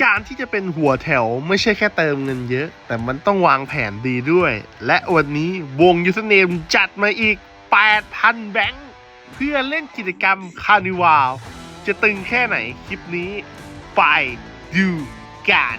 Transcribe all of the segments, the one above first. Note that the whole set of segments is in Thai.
การที่จะเป็นหัวแถวไม่ใช่แค่เติมเงินเยอะ แต่มันต้องวางแผนดีด้วย และวันนี้วงยูสเนมจัดมาอีก 8,000 แบงค์เพื่อเล่นกิจกรรมคาร์นิวาลจะตึงแค่ไหนคลิปนี้ ไปดูกัน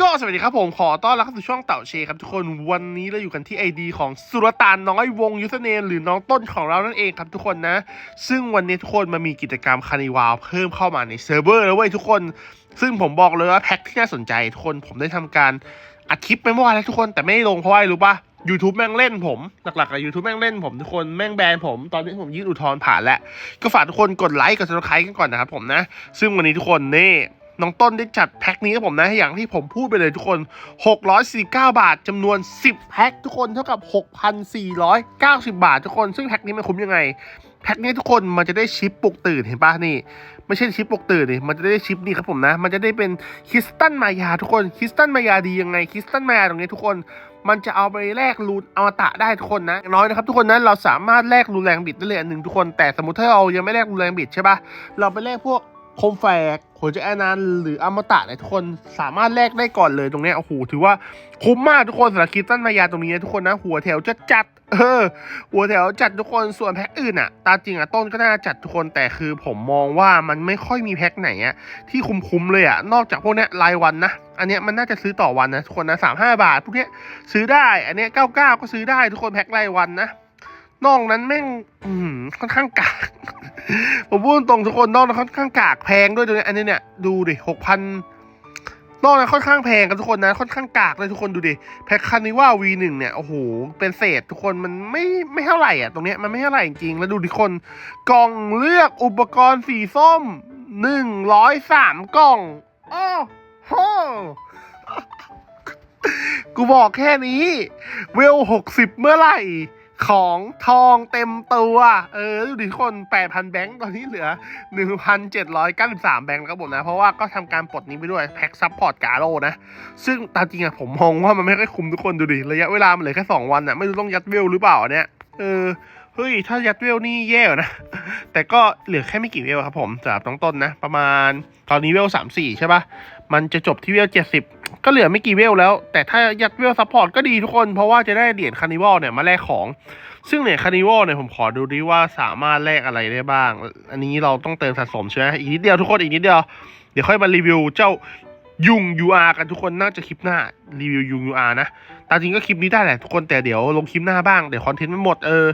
ก็สวัสดีครับผมขอต้อนรับเข้าสู่ช่องเต่าเชครับทุกคนวันนี้เราอยู่กันที่ ID ของสุรตานน้อยวงยุทธเนนหรือน้องต้นของเรานั่นเองครับทุกคนนะ ซึ่งวันนี้ทุกคนมามีกิจกรรมคานิวาลเพิ่มเข้ามาในเซิร์ฟเวอร์แล้วเว้ยทุกคน ซึ่งผมบอกเลยว่าแพ็คที่น่าสนใจทุกคนผมได้ทำการอัดคลิปไปเมื่อวานแล้วทุกคนแต่ไม่ลงเพราะว่าอะไรรู้ปะ YouTube แม่งเล่นผม หลักๆกับ YouTube แม่งเล่นผมทุกคนแม่งแบนผม ตอนนี้ผมยื่นอุทธรณ์ผ่านแล้ว ก็ฝากทุกคนกดไลค์กด subscribe กันก่อนนะครับผมนะ ซึ่งวันนี้ทุกคนนี่ น้องต้นได้จัดแพ็คนี้ให้ผมนะ อย่างที่ผมพูดไปเลยทุกคน 649 บาทจำนวน 10 แพ็คทุกคนเท่ากับ 6,490 บาททุกคน ซึ่งแพ็คนี้มันคุ้มยังไง แพ็คนี้ทุกคนมันจะได้ชิปปลุกตื่นเห็นปะนี่ ไม่ใช่ชิปปลุกตื่นนี่มันจะได้ชิปนี่ครับผมนะ มันจะได้เป็นคริสตันมายาทุกคนคริสตันมายาดียังไงคริสตันมายาตรงนี้ทุกคนมันจะเอาไปแลกรูนอมตะได้ทุกคนนะอย่างน้อยนะครับทุกคนนั้นเราสามารถแลกรูนแรงบิดได้เลยอันหนึ่งทุกคนแต่สมมติถ้าเรายังไม่แลกรูนแรงบิดใช่ปะเราไปแลกพวก คมแฝกหัวใจอนันหรืออมตะเนี่ยทุกคนสามารถแลกได้ก่อนเลยตรงนี้โอ้โหถือว่าคุ้มมากทุกคนสำหรับคิสตันมายาตรงนี้นะทุกคนนะ หัวแถวจะจัดเออหัวแถวจัดทุกคนส่วนแพ็คอื่นอะตามจริงอะต้นก็น่าจัดทุกคนแต่คือผมมองว่ามันไม่ค่อยมีแพ็คไหนอะที่คุ้มๆเลยอะนอกจากพวกนี้รายวันนะอันเนี้ยมันน่าจะซื้อต่อวันนะทุกคนนะสามห้าบาทพวกเนี้ยซื้อได้ อันเนี้ยเก้าเก้าก็ซื้อได้ทุกคนแพ็ครายวันนะ นอกนั้นแม่งค่อนข้างกาก ผมพูดตรงทุกคนนอกนั้นค่อนข้างกากแพงด้วยตัวนี้อันนี้เนี่ยดูดิหกพันนอกนั้นค่อนข้างแพงกันทุกคนนะค่อนข้างกากเลยทุกคนดูดิแพ็คคานิว่า V1 เนี่ยโอ้โหเป็นเศษทุกคนมันไม่ไม่เท่าไหร่อะตรงเนี้ยมันไม่เท่าไหร่จริงแล้วดูดิคนกล่องเลือกอุปกรณ์สีส้มหนึ่งร้อยสามกล่องโอ้โหกูบอกแค่นี้ เวลหกสิบเมื่อไหร่ ของทองเต็มตัว เออดูดิทุกคนแปดพันแบงก์ตอนนี้เหลือหนึ่งพันเจ็ดร้อยเก้าสิบสามแบงก์ครับผมนะ เพราะว่าก็ทำการปลดนี้ไปด้วย แพ็คซัพพอร์ตกาโร่นะ ซึ่งตามจริงอะผมมองว่ามันไม่ค่อยคุ้มทุกคนดูดิ ระยะเวลามันเหลือแค่สองวันอะไม่รู้ต้องยัดเวลหรือเปล่าเนี้ยเออเฮ้ย ถ้ายัดเวลนี่แย่นะ แต่ก็เหลือแค่ไม่กี่เวลครับผมสำหรับน้องต้นนะ ประมาณตอนนี้เวลสามสี่ใช่ปะมันจะจบที่เวลเจ็ดสิบ ก็เหลือไม่กี่เวลแล้ว แต่ถ้ายัดเวลซัพพอร์ตก็ดีทุกคน เพราะว่าจะได้เหรียญคานิวัลเนี่ยมาแลกของ ซึ่งเหรียญคานิวัลเนี่ยผมขอดูดิว่าสามารถแลกอะไรได้บ้าง อันนี้เราต้องเติมสะสมใช่ไหมอีกนิดเดียวทุกคนอีกนิดเดียว เดี๋ยวค่อยมารีวิวเจ้ายุง UR กันทุกคนน่าจะคลิปหน้ารีวิวยุง UR นะ ตามจริงก็คลิปนี้ได้แหละทุกคนแต่เดี๋ยวลงคลิปหน้าบ้าง เดี๋ยวคอนเทนต์มันหมดเออ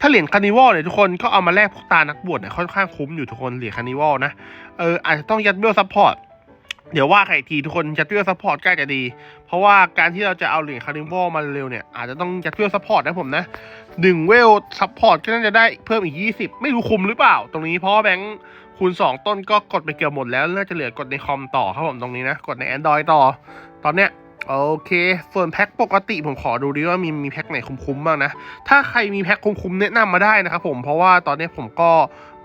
ถ้าเหรียญคานิวัลเนี่ยทุกคนก็เอามาแลกพวกตานักบวชเนี่ยค่อนข้างคุ้มอยู่ทุกคนเหรียญคานิวัลนะ เอออาจจะต้องยัดเบลซัพพอร์ต เดี๋ยวว่าใครทีทุกคนยัดเบลซัพพอร์ตใกล้จะดี เพราะว่าการที่เราจะเอาเหรียญคานิวัลมาเร็วเนี่ย อาจจะต้องยัดเบลซัพพอร์ตนะผมนะหนึ่งเวลซัพพอร์ตก็น่าจะได้เพิ่มอีก 20 ไม่รู้คุ้มหรือเปล่า ตรงนี้เพราะแบงค์คูณ 2 ต้นก็กดไปเกือบหมดแล้วน่าจะเหลือกดในคอมต่อครับผมตรงนี้นะ กดใน Android ต่อ ตอนเนี้ยโอเค ส่วนแพ็คปกติผมขอดูดิว่ามีมีแพ็คไหนคุ้มๆบ้างนะ ถ้าใครมีแพ็คคุ้มๆแนะนำมาได้นะครับผม เพราะว่าตอนนี้ผมก็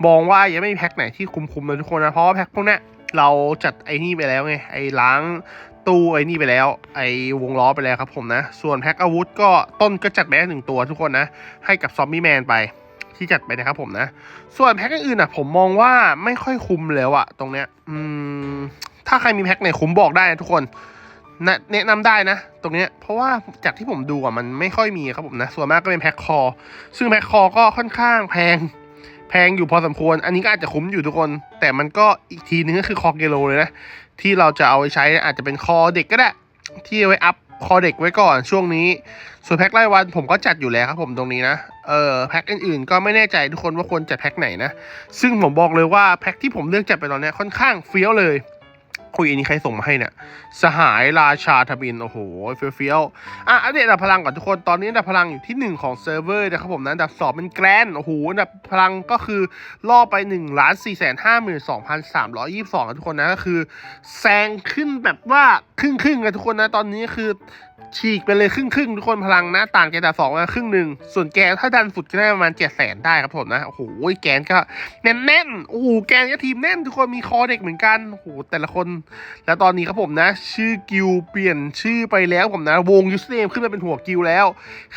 มองว่ายังไม่มีแพ็คไหนที่คุ้มๆเลยทุกคนนะ เพราะว่าแพ็คพวกเนี้ย เราจัดไอ้นี่ไปแล้วไงไอ้ล้างตู้ไอ้นี่ไปแล้ว ไอ้วงล้อไปแล้วครับผมนะ ส่วนแพ็คอาวุธก็ต้นก็จัดไปแล้วหนึ่งตัวทุกคนนะ ให้กับซอมบี้แมนไปที่จัดไปนะครับผมนะ ส่วนแพ็คอื่นอะ ผมมองว่าไม่ค่อยคุ้มแล้วอะตรงเนี้ยอืมถ้าใครมีแพ็คไหนคุ้มบอกได้นะทุกคนนะแนะนำได้นะ ตรงเนี้ยเพราะว่าจากที่ผมดูอะมันไม่ค่อยมีครับผมนะ ส่วนมากก็เป็นแพ็คคอ ซึ่งแพ็คคอก็ค่อนข้างแพง แพงอยู่พอสมควร อันนี้ก็อาจจะคุ้มอยู่ทุกคน แต่มันก็อีกทีนึงก็คือคอเกโลเลยนะ ที่เราจะเอาไปใช้อาจจะเป็นคอเด็กก็ได้ ที่เอาไว้อัพคอเด็กไว้ก่อนช่วงนี้ ส่วนแพ็ครายวันผมก็จัดอยู่แล้วครับผมตรงนี้นะ เออแพ็คอื่นๆ ก็ไม่แน่ใจทุกคนว่าควรจัดแพ็คไหนนะ ซึ่งผมบอกเลยว่าแพ็คที่ผมเลือกจัดไปตอนนี้ค่อนข้างเฟี้ยวเลย คุยอันนี้ใครส่งมาให้เนี่ยสหายราชาทบิน โอ้โห เฟี้ยวเฟี้ยวๆอะอันเดตอันดับพลังก่อนทุกคน ตอนนี้อันดับพลังอยู่ที่ 1 ของเซิร์ฟเวอร์นะครับผมนะอันดับเป็นแกรนโอ้โหอันดับพลังก็คือล่อไป1นึ่งล้านสี่แสนห้าหมื่นสองพันสามร้อยยี่สิบสองทุกคนนะก็คือแซงขึ้นแบบว่าครึ่งครึ่งๆกันทุกคนนะตอนนี้คือ ฉีกไปเลยครึ่งครึ่งทุกคนพลังนะต่างจากดาบสองมาครึ่งหนึ่งส่วนแกนถ้าดันสุดก็ได้ประมาณเจ็ดแสนได้ครับผมนะโอ้โหแกนก็แน่นแน่นโอ้โหแกนก็ทีมแน่นทุกคนมีคอเด็กเหมือนกันโอ้โหแต่ละคน แล้วตอนนี้ครับผมนะ ชื่อกิลเปลี่ยนชื่อไปแล้วผมนะ วงยูสเนมขึ้นมาเป็นหัวกิลแล้ว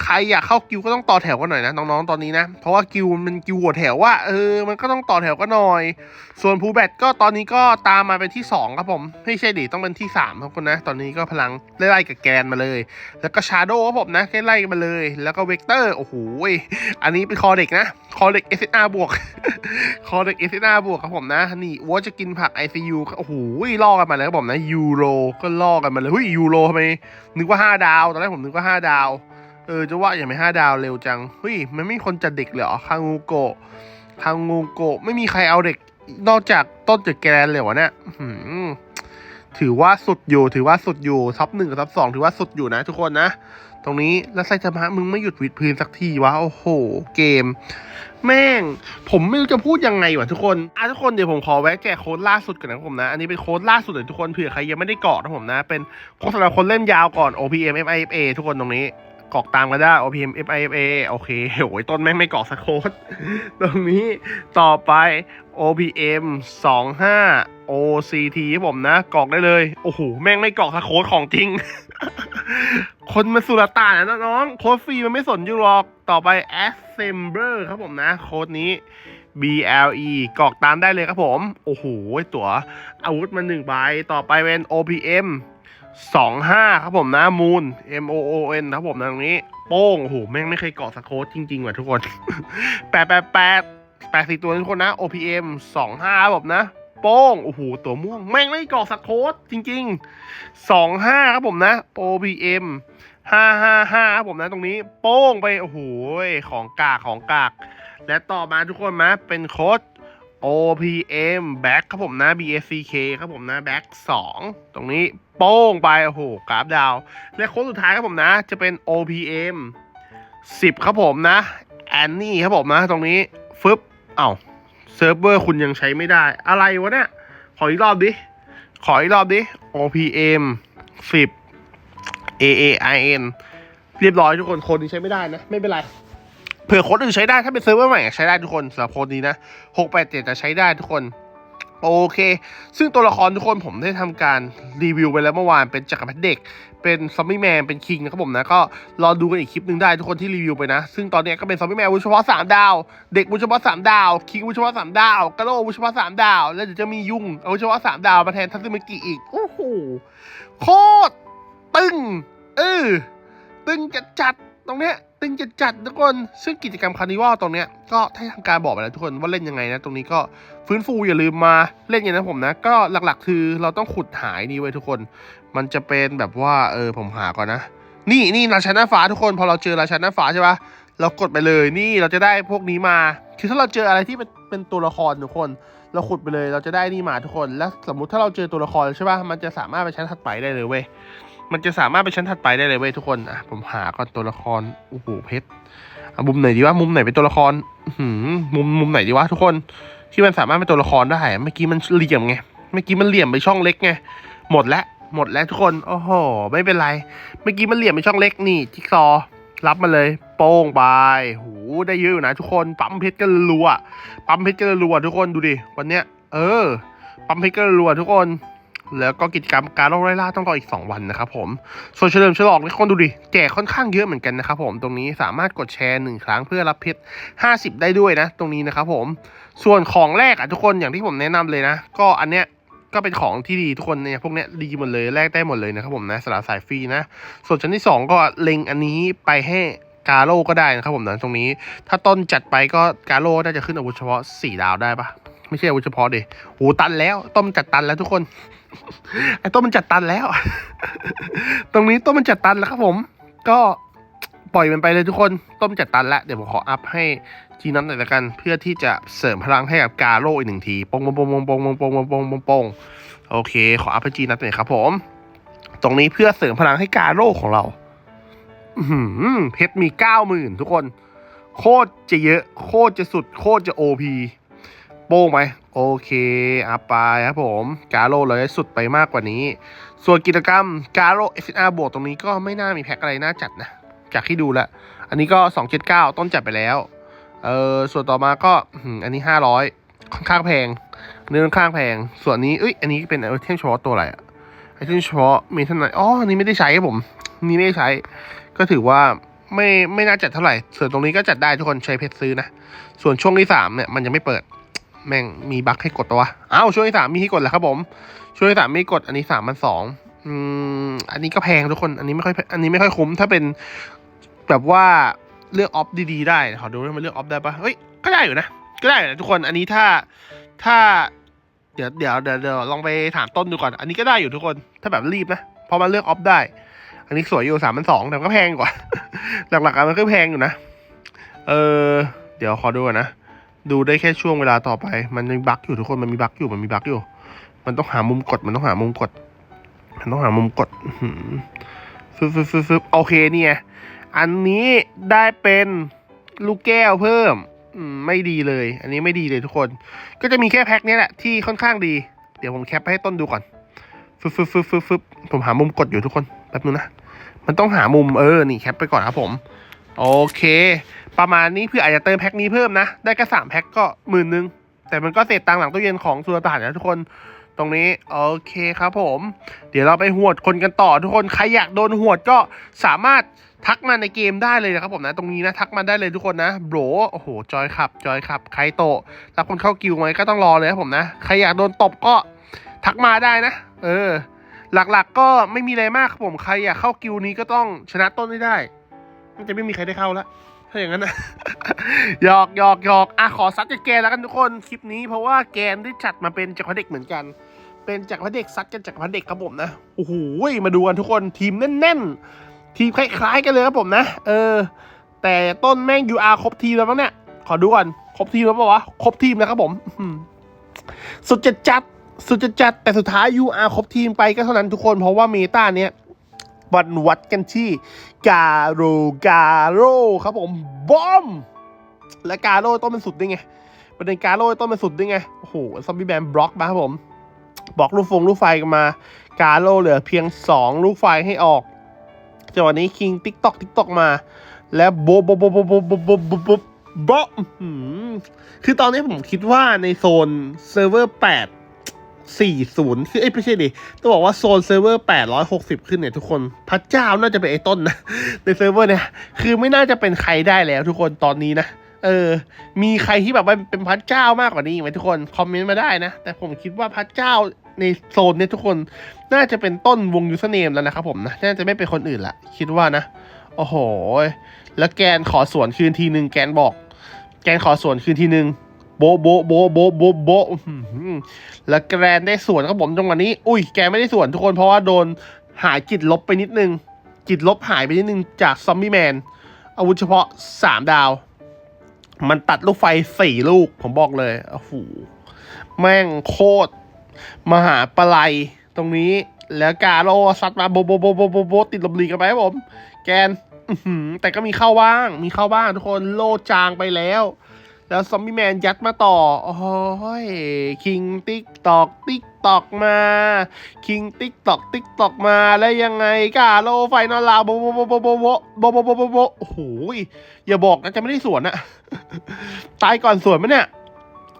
ใครอยากเข้ากิลก็ต้องต่อแถวกันหน่อยนะน้องๆตอนนี้นะ เพราะว่ากิลมันกิลหัวแถวว่าเออมันก็ต้องต่อแถวกันหน่อย ส่วนภูแบตก็ตอนนี้ก็ตามมาเป็นที่สองครับผมไม่ใช่ดิต้องเป็นที่สามครับคุณนะ ตอนนี้ก็พลังไล่ๆกับแกนมาเลยแล้วก็ชาโดว์ครับผมนะไล่กันมาเลย แล้วก็เวกเตอร์โอ้โหอันนี้เป็นคอเด็กนะ คอเด็ก s อ r บวก คอเด็ก s อ r บวกครับผมนะ นี่วัวจะกินผัก ICU โอ้โหล่อกันมาเลยครับผมนะยูโรก็ล่อกันมาเลยเฮ้ยยูโรทำไมนึกว่าห้าดาว ตอนแรกผมนึกว่าห้าดาวเออจะว่าอย่างไม่ห้าดาวเร็วจังเฮ้ยมันไม่มีคนจัดเด็กเลยเหรอคางูโกะคางูโกะไม่มีใครเอาเด็กนอกจากต้นจากแกนเลยวะเนี่ย ถือว่าสุดอยู่ถือว่าสุดอยู่ท็อปหนึ่งกับท็อปสองถือว่าสุดอยู่นะ ทุกคนนะ ตรงนี้แล้วไซตามะมึงไม่หยุดวิดพื้นสักทีวะโอ้โห เกม แม่ง ผมไม่รู้จะพูดยังไงวะทุกคนอะทุกคนเดี๋ยวผมขอแวะแจกโค้ดล่าสุดกันนะผมนะ อันนี้เป็นโค้ดล่าสุดเลยทุกคนเผื่อใครยังไม่ได้กรอกนะผมนะ เป็นโค้ดสำหรับคนเล่นยาวก่อน OPM FIFA ทุกคนตรงนี้กรอกตามกันได้ OPM FIFA โอเคโอ้ยต้นแม่งไม่กรอกสักโค้ดตรงนี้ต่อไป OPM 25 OCT ครับผมนะกรอกได้เลย โอ้โห แม่งไม่กรอกสักโค้ดของจริง คนมันสุรตานนะน้อง โค้ดฟรีมันไม่สนอยู่หรอก ต่อไป Assembler ครับผมนะ โค้ดนี้ BLE กรอกตามได้เลยครับผม โอ้โห ตัวอาวุธมาหนึ่งใบ ต่อไปเป็น OPM 25 ครับผมนะ Moon M O O N ครับผมนะตรงนี้ โป้ง โอ้โห แม่งไม่เคยเกาะสกโค้ดจริงๆว่ะทุกคนแปดแปดแปดแปดสี่ตัวทุกคนนะ OPM 25ครับผมนะ โป้ง โอ้โห ตัวม่วง แม่งไม่กาะสกโค้ดจริง ๆ 25 ครับผมนะ OPM 555 ครับผมนะตรงนี้ โป้งไป โอ้โห ของกาก ของกาก และต่อมาทุกคนมาเป็นโค้ด OPM back ครับผมนะ BSCK ครับผมนะ back 2 ตรงนี้โป้งไป โอ้โห กราฟดาว และโค้ดสุดท้ายครับผมนะ จะเป็น OPM 10 ครับผมนะ แอนนี่ครับผมนะ ตรงนี้ ฟึบ เอ้า เซิร์ฟเวอร์คุณยังใช้ไม่ได้ อะไรวะเนี่ย ขออีกรอบดิ ขออีกรอบดิ OPM 10 AAIN เรียบร้อยทุกคนโค้ดนี้ใช้ไม่ได้นะ ไม่เป็นไร เผื่อโค้ดอื่นใช้ได้ถ้าเป็นเซิร์ฟเวอร์ใหม่ใช้ได้ทุกคนสำหรับโค้ดนี้นะ687จะใช้ได้ทุกคน โอเค ซึ่งตัวละครทุกคนผมได้ทำการรีวิวไปแล้วเมื่อวานเป็นจักรพรรดิเด็ก เป็นซอมบี้แมน เป็นคิงนะครับผมนะ ก็รอดูกันอีกคลิปหนึ่งได้ทุกคนที่รีวิวไปนะ ซึ่งตอนนี้ก็เป็นซอมบี้แมนวุฒิเฉพาะ3ดาว เด็กวุฒิเฉพาะ3ดาว คิงวุฒิเฉพาะ3ดาวกะโหลวุฒิเฉพาะ3ดาว แล้วเดี๋ยวจะมียุ่งเอาวุฒิเฉพาะ3ดาวมาแทนทัศมิกิอีก โอ้โห โคตรตึง เออ ตึงจัดจัดตรงเนี้ย ตึงจัดจัดๆทุกคน ซึ่งกิจกรรมคาร์นิวัลตรงเนี้ยก็ให้ทางการบอกไปแล้วทุกคนว่าเล่นยังไงนะ ตรงนี้ก็ฟื้นฟูอย่าลืมมาเล่นอย่างนะผมนะ ก็หลักๆ คือเราต้องขุดหายนี่ไว้ทุกคน มันจะเป็นแบบว่าเออผมหาก่อนนะ นี่นี่ราชาหน้าฟ้าทุกคนพอเราเจอราชาหน้าฟ้าใช่ปะเรากดไปเลยนี่เราจะได้พวกนี้มา คือถ้าเราเจออะไรที่เป็นเป็นตัวละครทุกคน เราขุดไปเลย เราจะได้นี่มาทุกคน แล้วสมมุติถ้าเราเจอตัวละครใช่ปะมันจะสามารถไปชั้นถัดไปได้เลยเว้ย มันจะสามารถไปชั้นถัดไปได้เลยเว้ยทุกคนอะผมหาก่อนตัวละครโอ้โหเพชรอะมุมไหนดีวะมุมไหนเป็นตัวละครหือมุมมุมไหนดีวะทุกคนที่มันสามารถเป็นตัวละครได้เมื่อกี้มันเหลี่ยมไงเมื่อกี้มันเหลี่ยมไปช่องเล็กไงหมดแล้วหมดแล้วทุกคนโอ้โหไม่เป็นไร เมื่อกี้มันเหลี่ยมไปช่องเล็กนี่จิ๊กซอว์รับมาเลย โป้งไปหูได้เยอะอยู่นะทุกคนปั๊มเพชรกันรัวปั๊มเพชรกันรัวทุกคนดูดิวันเนี้ยเออปั๊มเพชรกันรัวทุกคน แล้วก็กิจกรรมการล่องไล่ล่าต้องรออีก 2 วันนะครับผม ส่วนเฉลิมฉลองนี่คนดูดิ แจกค่อนข้างเยอะเหมือนกันนะครับผม ตรงนี้สามารถกดแชร์หนึ่งครั้งเพื่อรับเพชร 50 ได้ด้วยนะ ตรงนี้นะครับผม ส่วนของแรกอะทุกคนอย่างที่ผมแนะนำเลยนะ ก็อันเนี้ยก็เป็นของที่ดีทุกคนเนี่ยพวกเนี้ยดีหมดเลยแลกได้หมดเลยนะครับผมนะสละสายฟรีนะ ส่วนชั้นที่ 2 ก็เล็งอันนี้ไปให้กาโลก็ได้นะครับผมนะตรงนี้ ถ้าต้นจัดไปก็กาโลน่าจะขึ้นอาวุธเฉพาะ 4 ดาวได้ปะไม่ใช่อาวุธเฉพาะดิโหตันแล้วต้นจัดตันแล้วทุกคน ไอ้ต้นมันจัดตันแล้ว ตรงนี้ต้นมันจัดตันแล้วครับผม ก็ปล่อยมันไปเลยทุกคนต้นมันจัดตันแล้วเดี๋ยวผมขออัพให้จีนั้นหน่อยละกัน เพื่อที่จะเสริมพลังให้กับกาโร่อีกหนึ่งทีปงปงปงปงปงปงปงปงปงปงปงโอเค ขออัพให้จีนัทหน่อยครับผม ตรงนี้เพื่อเสริมพลังให้กาโร่ของเราเพชรมีเก้าหมื่นทุกคน โคตรจะเยอะ โคตรจะสุด โคตรจะโอพี ป้งไหมโอเคอัพไปครับผมกาโร่เราได้สุดไปมากกว่านี้ ส่วนกิจกรรมการโร SNR บวกตรงนี้ก็ไม่น่ามีแพ็คอะไรน่าจัดนะ จากที่ดูแล้วอันนี้ก็ 279 ต้นจัดไปแล้ว เออส่วนต่อมาก็อันนี้ 500 ค่อนข้างแพงอันนี้ค่อนข้างแพง ส่วนนี้เอ้ยอันนี้เป็นไอเทมเฉพาะตัวอะไรอะไอเทมเฉพาะมีเท่าไหร่อ๋ออันนี้ไม่ได้ใช้ครับผมนนี่ไม่ได้ใช้ ก็ถือว่าไม่ไม่น่าจัดเท่าไหร่ ส่วนตรงนี้ก็จัดได้ทุกคนใช้เพชรซื้อนะ ส่วนช่วงที่สามเนี่ยมันยังไม่เปิด แม่งมีบั๊กให้กดตัวะอ้าวช่วงที่สามมีให้กดแล้วครับผม ช่วงที่สามไมีให้กดอันนี้สามพันสองอืมอันนี้ก็แพงทุกคน อันนี้ไม่ค่อยอันนี้ไม่ค่อยคุ้ม ถ้าเป็นแบบว่าเลือกออฟดีๆได้ขอดูว่ามันเลือกออฟได้ปะเฮ้ยก็ได้อยู่นะก็ได้อยู่นะทุกคนอันนี้ถ้าถ้าเดี๋ยวเดี๋ยวเดี๋ยวลองไปถามต้นดูก่อน อันนี้ก็ได้อยู่ทุกคน ถ้าแบบรีบนะพราะมันเลือกออฟได้ อันนี้สวยอยู่สามพันสองแต่มันก็แพงกว่า หลักๆอะมันก็แพงอยู่นะ เออ เดี๋ยวขอดูก่อนนะ ดูได้แค่ช่วงเวลาต่อไป มันมีบั๊กอยู่ทุกคนมันมีบั๊กอยู่มันมีบั๊กอยู่ มันต้องหามุมกดมันต้องหามุมกด มันต้องหามุมกดฟึบฟึบฟึบฟึบโอเคเนี่ย อันนี้ได้เป็นลูกแก้วเพิ่มไม่ดีเลย อันนี้ไม่ดีเลยทุกคน ก็จะมีแค่แพ็คนี้แหละที่ค่อนข้างดี เดี๋ยวผมแคปไปให้ต้นดูก่อนฟึบฟึบฟึบฟึบฟึบผมหามุมกดอยู่ทุกคนแป๊บนึงนะ มันต้องหามุมเออ นี่แคปไปก่อนครับผม โอเค ประมาณนี้เพื่ออาจจะเติมแพ็คนี้เพิ่มนะ ได้แค่สามแพ็คก็หมื่นนึง แต่มันก็เศษตังหลังตู้เย็นของสุรต่านนะทุกคนตรงนี้ โอเคครับผม เดี๋ยวเราไปหวดคนกันต่อทุกคนใครอยากโดนหวดก็สามารถทักมาในเกมได้เลยนะครับผมนะ ตรงนี้นะทักมาได้เลยทุกคนนะโบรโอ้โหจอยขับ จอยขับใครโตะรับคนเข้ากิวไหมก็ต้องรอเลยครับผมนะใครอยากโดนตบก็ทักมาได้นะ เออ หลักๆก็ไม่มีอะไรมากครับผมใครอยากเข้ากิวนี้ก็ต้องชนะต้นให้ได้ มันจะไม่มีใครได้เข้าละถ้าอย่างนั้นนะหยอกหยอกหยอกอะขอซัดจากแกนแล้วกันทุกคนคลิปนี้เพราะว่าแกนได้จัดมาเป็นจักรพรรดิเด็กเหมือนกัน เป็นจักรพรรดิเด็กซัดกันจักรพรรดิเด็กครับผมนะโอ้โหมาดูกันทุกคนทีมแน่นๆ ทีมคล้ายๆกันเลยครับผมนะ เออ แต่ต้นแม่ง UR ครบทีมแล้วมั้งเนี่ยขอดูก่อนครบทีมแล้วปะวะครบทีมแล้วครับผมสุดจัดจัดสุดจัดจัดแต่สุดท้าย UR ครบทีมไปก็เท่านั้นทุกคนเพราะว่าเมตาเนี้ย วันวัดกันที่กาโรกาโรครับผมบอม และกาโรต้นเป็นสุดได้ไงประเด็นกาโรต้นเป็นสุดได้ไงโอ้โหซอมบี้แบนบล็อกมาครับผมบอกลูกฟงลูกไฟกันมา กาโรเหลือเพียง 2 ลูกไฟให้ออกจังหวะนี้คิงติ๊กตอกติ๊กตอกมา และโบโบโบโบโบโบโบโบโบอื้อหือคือตอนนี้ผมคิดว่าในโซนเซิร์ฟเวอร์8 40คือเอ้ยไม่ใช่ดิต้องบอกว่าโซนเซิร์ฟเวอร์ 860 ขึ้นเนี่ยทุกคนพระเจ้าน่าจะเป็นไอ้ต้นนะในเซิร์ฟเวอร์เนี่ยคือไม่น่าจะเป็นใครได้แล้วทุกคนตอนนี้นะเออ มีใครที่แบบว่าเป็นพระเจ้ามากกว่านี้ไหมทุกคนคอมเมนต์มาได้นะ แต่ผมคิดว่าพระเจ้าในโซนเนี่ยทุกคนน่าจะเป็นต้นวงยูสเนมแล้วนะครับผมนะน่าจะไม่เป็นคนอื่นละคิดว่านะ โอ้โห แล้วแกนขอส่วนคืนทีหนึ่งแกนบอก แกนขอส่วนคืนทีหนึ่ง โบโบโบโบโบโบแล้วแกรนได้ส่วนครับผมจังหวะนี้ อุ้ยแกไม่ได้ส่วนทุกคนเพราะว่าโดนหายจิตลบไปนิดนึง จิตลบหายไปนิดนึงจากซอมบี้แมนอาวุธเฉพาะ 3 ดาว มันตัดลูกไฟ 4 ลูกผมบอกเลยโอ้โหแม่งโคตร มหาปลายตรงนี้แล้วกาโลซัดมาโบโบโบโบโบโบติดลมลีกันไปครับผม แกนแต่ก็มีเข้าบ้าง มีเข้าบ้างทุกคนโลจางไปแล้ว แล้วซอมบี้แมนยัดมาต่อ โอ้ย คิงติ๊กตอกติ๊กตอกมา คิงติ๊กตอกติ๊กตอกมาแล้วยังไงกาโลไฟนอลลาโบโบโบโบโบโบโบโบโบโบโบโอ้โหยอย่าบอกนะจะไม่ได้สวนอะตายก่อนสวนไหมเนี่ย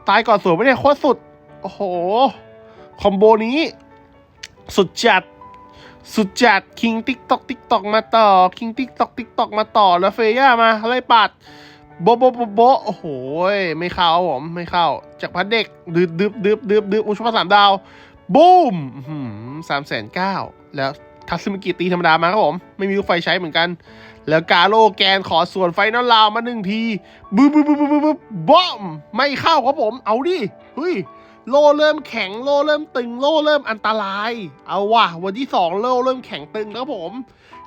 ตายก่อนสวนไหมเนี่ยโคตรสุด โอ้โห คอมโบนี้ สุดจัดสุดจัดคิงติ๊กตอกติ๊กตอกมาต่อ คิงติ๊กตอกติ๊กตอกมาต่อแล้วเฟย่ามาไล่ปัด โบะโบะโบะโบะโอ้โหยไม่เข้าผมไม่เข้า จากพัดเด็กดืบดืบดืบดืบดืบอุชมาสามดาว บูมสามแสนเก้าแล้วทัศมิกิตีธรรมดามาครับผม ไม่มีลูกไฟใช้เหมือนกัน แล้วกาโลแกนขอส่วนไฟนอลลาวมาหนึ่งทีบูบูบูบูบูบูบอมไม่เข้าครับผม เอาดิเฮ้ยโลเริ่มแข็งโลเริ่มตึงโลเริ่มอันตราย เอาว่ะวันที่สองโลเริ่มแข็งตึงแล้วครับผม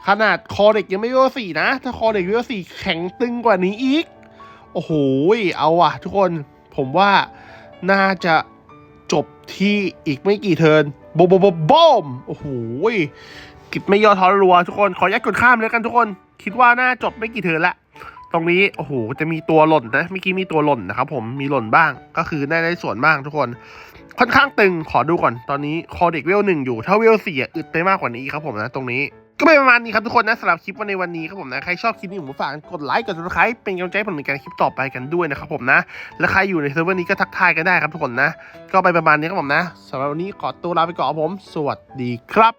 ขนาดคอเด็กยังไม่เวลสี่นะ ถ้าคอเด็กเวลสี่แข็งตึงกว่านี้อีก โอ้โหเอาว่ะทุกคนผมว่าน่าจะจบที่อีกไม่กี่เทิร์นโบโบบโบมโอ้โหกิดไม่ย่อท้อรัว ทุกคนขออนุญาตกดข้ามเลยกันทุกคน คิดว่าน่าจบไม่กี่เทิร์นละตรงนี้โอ้โหจะมีตัวหล่นนะเมื่อกี้มีตัวหล่นนะครับผมมีหล่นบ้างก็คือได้ได้ส่วนบ้างทุกคน ค่อนข้างตึงขอดูก่อนตอนนี้คอเด็กเวลหนึ่งอยู่ถ้าเวลสี่อึดไปมากกว่านี้ครับผมนะตรงนี้ ก็เป็นประมาณนี้ครับทุกคนนะสำหรับคลิปวันในวันนี้ครับผมนะใครชอบคลิปนี้ผมฝากกดไลค์กด subscribe เป็นกำลังใจผมในการคลิปต่อไปกันด้วยนะครับผมนะและใครอยู่ในเซิร์ฟเวอร์นี้ก็ทักทายกันได้ครับทุกคนนะ ก็ไปประมาณนี้ครับผมนะสำหรับวันนี้ขอตัวลาไปก่อนผม สวัสดีครับ